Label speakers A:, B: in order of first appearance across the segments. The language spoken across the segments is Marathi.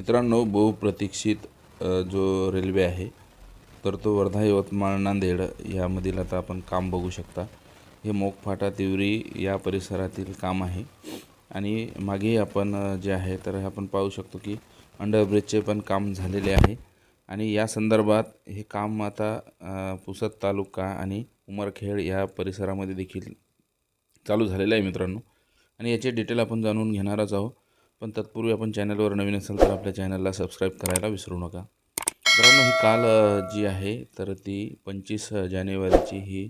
A: मित्रांनो बहुप्रतीक्षित जो रेल्वे आहे तर तो वर्धा यवतमाळ नांदेड यामधील आता आपण काम बघू शकता. हे मोकफाटा तिवरी या परिसरातील काम आहे. आणि मागे आपण जे आहे तर हे आपण पाहू शकतो की अंडरब्रिजचे पण काम झालेले आहे. आणि या संदर्भात हे काम आता पुसद तालुका आणि उमरखेड या परिसरामध्ये देखील चालू झालेलं आहे मित्रांनो. आणि याचे डिटेल आपण जाणून घेणारच आहोत. पण तत्पूर्वी आपण चॅनलवर नवीन असाल तर आपल्या चॅनलला सबस्क्राईब करायला विसरू नका. मित्रांनो ही काल जी आहे तर ती पंचवीस जानेवारीची ही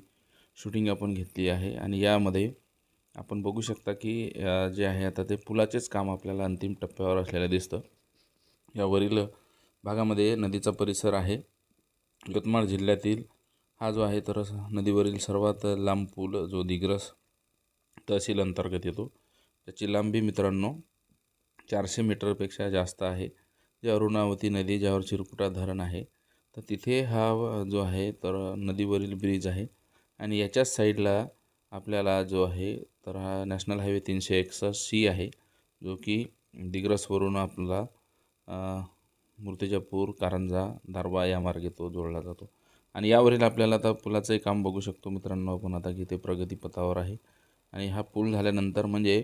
A: शूटिंग आपण घेतली आहे आणि यामध्ये आपण बघू शकता की जे आहे आता ते पुलाचेच काम आपल्याला अंतिम टप्प्यावर असलेलं दिसतं. यावरील भागामध्ये नदीचा परिसर आहे. यवतमाळ जिल्ह्यातील हा जो आहे तर नदीवरील सर्वात लांब पूल जो दिग्रस तहसील अंतर्गत येतो. त्याची लांबी मित्रांनो चारशे मीटरपेक्षा जास्त आहे. जे अरुणावती नदी ज्यावर चिरकुटा धरण आहे तर तिथे हा जो आहे तर नदीवरील ब्रिज आहे. आणि याच्याच साईडला आपल्याला जो आहे तर हा नॅशनल हायवे तीनशे एकसष्ट सी आहे जो की दिग्रसवरून आपला मूर्तिजापूर कारंजा दारवा या मार्गे तो जोडला जातो. आणि यावरील आपल्याला आता पुलाचंही काम बघू शकतो मित्रांनो आपण आता की ते प्रगतीपथावर आहे. आणि हा पूल झाल्यानंतर म्हणजे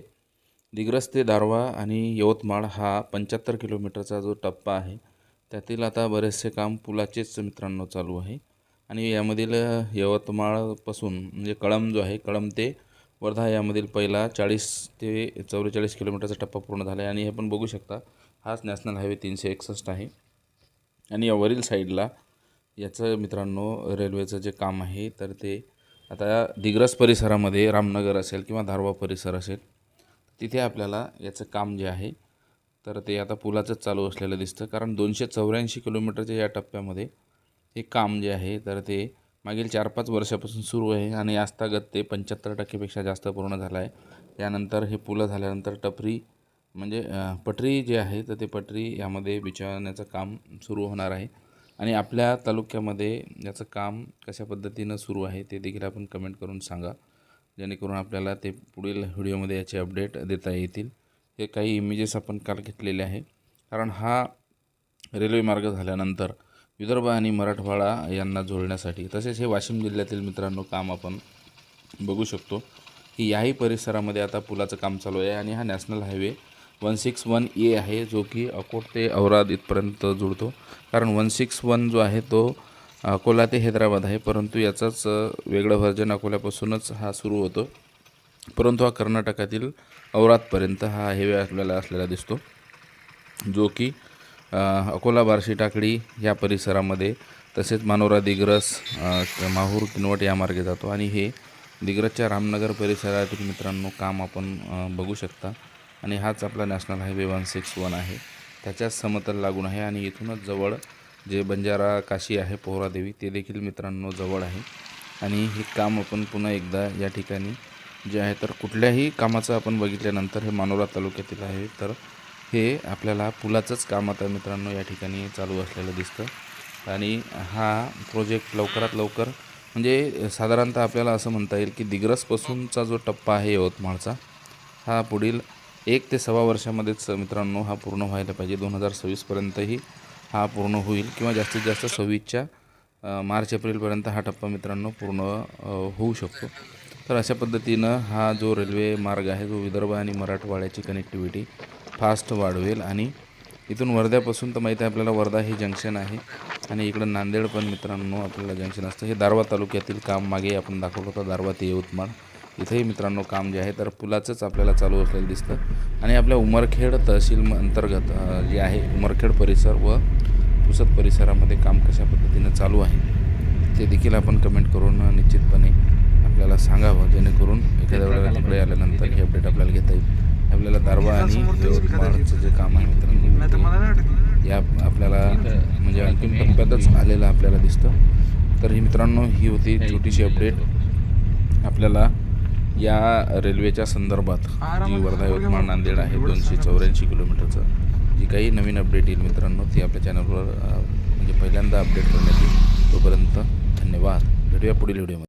A: दिग्रस ते दारवा आणि यवतमाळ हा पंच्याहत्तर किलोमीटरचा जो टप्पा आहे त्यातील आता बरेचसे काम पुलाचेच मित्रांनो चालू आहे. आणि यामधील यवतमाळपासून म्हणजे कळम जो आहे कळम ते वर्धा यामधील पहिला चाळीस ते चौवेचाळीस किलोमीटरचा टप्पा पूर्ण झाला आहे. आणि हे पण बघू शकता हाच नॅशनल हायवे तीनशे एकसष्ट आहे. आणि यावरील साईडला याचं मित्रांनो रेल्वेचं जे काम आहे तर ते आता दिग्रस परिसरामध्ये रामनगर असेल किंवा धारवा परिसर असेल तिथे आपल्याला याचं काम जे आहे तर ते आता पुलाचंच चालू असलेलं दिसतं. कारण दोनशे चौऱ्याऐंशी किलोमीटरच्या या टप्प्यामध्ये हे काम जे आहे तर ते मागील चार पाच वर्षापासून सुरू आहे आणि आस्थागत ते पंच्याहत्तर टक्केपेक्षा जास्त पूर्ण झालं आहे. यानंतर हे पुलं झाल्यानंतर टपरी म्हणजे पटरी जी आहे तर ते पटरी यामध्ये बिछावण्याचं काम सुरू होणार आहे. आणि आपल्या तालुक्यामध्ये याचं काम कशा पद्धतीनं सुरू आहे ते देखील आपण कमेंट करून सांगा. जेणेकरून आपल्याला ते पुढील व्हिडिओमध्ये याचे अपडेट देता येतील. हे काही इमेजेस आपण काल घेतलेले आहे. कारण हा रेल्वे मार्ग झाल्यानंतर विदर्भ आणि मराठवाडा यांना जोडण्यासाठी तसेच हे वाशिम जिल्ह्यातील मित्रांनो काम आपण बघू शकतो की याही परिसरामध्ये आता पुलाचं काम चालू आहे आणि हा national highway one six one A आहे जो की अकोट ते औराद इथपर्यंत जुळतो. कारण वन सिक्स वन जो आहे तो अकोला ते हैदराबाद आहे. परंतु याचाच वेगळं व्हर्जन अकोल्यापासूनच हा सुरू होतो. परंतु हा कर्नाटकातील औरातपर्यंत हा हायवे आपल्याला असलेला दिसतो. जो की अकोला बार्शी टाकडी या परिसरामध्ये तसेच मानोरा दिग्रस माहूर किनवट या मार्गे जातो. आणि हे दिग्रसच्या रामनगर परिसरातील मित्रांनो काम आपण बघू शकता. आणि हाच आपला national highway one six one आहे. त्याच्याच समतल लागून आहे आणि इथूनच जवळ जे बंजारा काशी आहे पोहरादेवी ते देखील मित्रांनो जवळ आहे. आणि हे काम आपण पुन्हा एकदा या ठिकाणी जे आहे तर कुठल्याही कामाचं आपण बघितल्यानंतर हे मानोरा तालुक्यातील आहे. तर हे आपल्याला पुलाचंच काम आता मित्रांनो या ठिकाणी चालू असलेलं दिसतं. आणि हा प्रोजेक्ट लवकरात लवकर म्हणजे साधारणतः आपल्याला असं म्हणता येईल की दिग्रसपासूनचा जो टप्पा आहे यवतमाळचा हा पुढील एक ते सव्वा वर्षामध्येच मित्रांनो हा पूर्ण व्हायला पाहिजे. दोन हजार सव्वीसपर्यंतही हा पूर्ण होईल किंवा जास्तीत जास्त सव्वीसच्या मार्च एप्रिलपर्यंत हा टप्पा मित्रांनो पूर्ण होऊ शकतो. तर अशा पद्धतीनं हा जो रेल्वे मार्ग आहे जो विदर्भ आणि मराठवाड्याची कनेक्टिव्हिटी फास्ट वाढवेल आणि इथून वर्ध्यापासून तर माहिती आहे आपल्याला वर्धा हे जंक्शन आहे आणि इकडं नांदेड पण मित्रांनो आपल्याला जंक्शन असतं. हे दारवा तालुक्यातील काम मागे आपण दाखवलं होतं दारवा ते यवतमाळ. इथेही मित्रांनो काम जे आहे तर पुलाचंच आपल्याला चालू असलेलं दिसतं. आणि आपल्या उमरखेड तहसील अंतर्गत जे आहे उमरखेड परिसर व पुसद परिसरामध्ये काम कशा पद्धतीनं चालू आहे ते देखील आपण कमेंट करून निश्चितपणे आपल्याला सांगावं जेणेकरून एखाद्या वेळेला तिकडे आल्यानंतर हे अपडेट आपल्याला घेता येईल. आपल्याला दारवा आणि यवतमाळचं जे काम आहे मित्रांनो या आपल्याला म्हणजे अंतिम टप्प्यातच आलेलं आपल्याला दिसतं. तर ही मित्रांनो ही होती छोटीशी अपडेट आपल्याला या रेल्वेच्या संदर्भात जी वर्धा यवतमाळ नांदेड आहे दोनशे चौऱ्याऐंशी किलोमीटरचं. जी काही नवीन अपडेट येईल मित्रांनो ती आपल्या चॅनलवर म्हणजे पहिल्यांदा अपडेट करण्यात येईल तोपर्यंत धन्यवाद. भेटूया पुढील व्हिडिओमध्ये